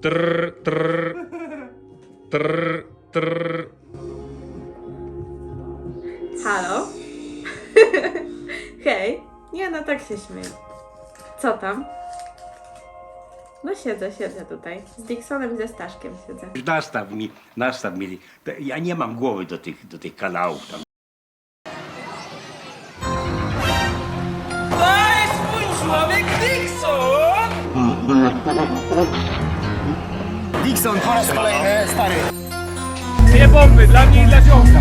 Trrr, trrr. Trrr, trrr. Halo? Hej. Nie, no tak się śmieję. Co tam? No siedzę, siedzę tutaj. Z Dixonem i ze Staszkiem siedzę. Nastaw mi, nastaw mi. Ja nie mam głowy do tych, do tych kanałów tam. Dixon po raz kolejny, stary. Dwie bomby dla mnie i dla ziomka.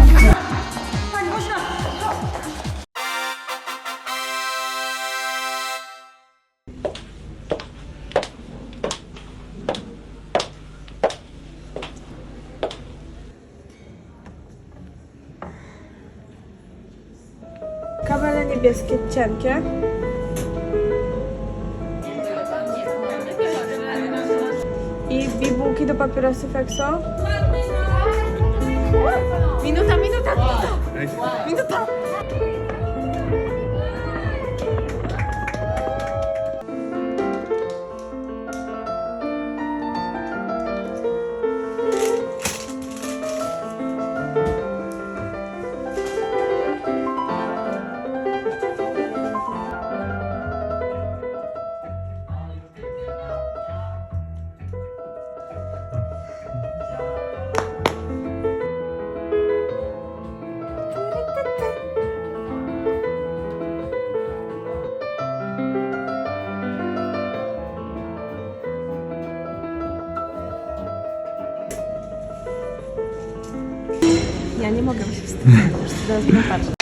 Kabele niebieskie, cienkie. bir bu iki de só. Minuto a mi Ja nie mogę się wstydzić, teraz nie patrzę.